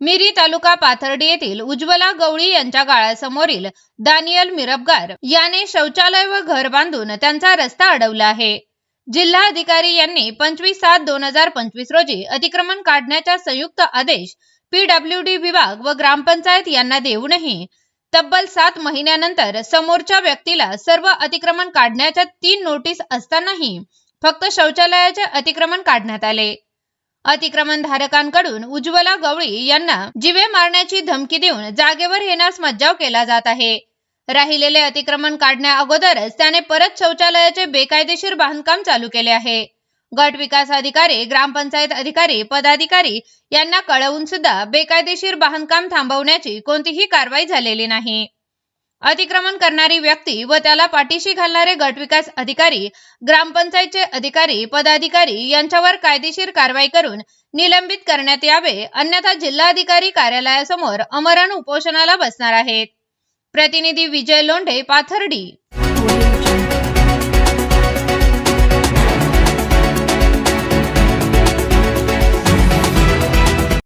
मिरी तालुका पाथर्डी येथील उज्ज्वला गवळी यांच्या गाळासमोरील दानियल मिरबगार याने शौचालय व घर बांधून त्यांचा रस्ता अडवला आहे. जिल्हा अधिकारी यांनी पंचवीस सात दोन हजार पंचवीस रोजी अतिक्रमण काढण्याचा संयुक्त आदेश पीडब्ल्यूडी विभाग व ग्रामपंचायत यांना देऊनही तब्बल सात महिन्यानंतर समोरच्या व्यक्तीला सर्व अतिक्रमण काढण्याच्या तीन नोटीस असतानाही फक्त शौचालयाचे अतिक्रमण काढण्यात आले. अतिक्रमण धारकांकडून उज्ज्वला गवळी यांना जिवे मारण्याची धमकी देऊन जागेवर येण्यास मज्जाव केला जात आहे. राहिलेले अतिक्रमण काढण्या अगोदरच त्याने परत शौचालयाचे बेकायदेशीर बांधकाम चालू केले आहे. गट विकास अधिकारी ग्रामपंचायत अधिकारी पदाधिकारी यांना कळवून सुद्धा बेकायदेशीर बांधकाम थांबवण्याची कोणतीही कारवाई झालेली नाही. अतिक्रमण करणारी व्यक्ती व त्याला पाठीशी घालणारे गटविकास अधिकारी ग्रामपंचायतचे अधिकारी पदाधिकारी यांच्यावर कायदेशीर कारवाई करून निलंबित करण्यात यावे अन्यथा जिल्हाधिकारी कार्यालयासमोर अमरण उपोषणाला बसणार आहेत. प्रतिनिधी विजय लोंढे पाथर्डी.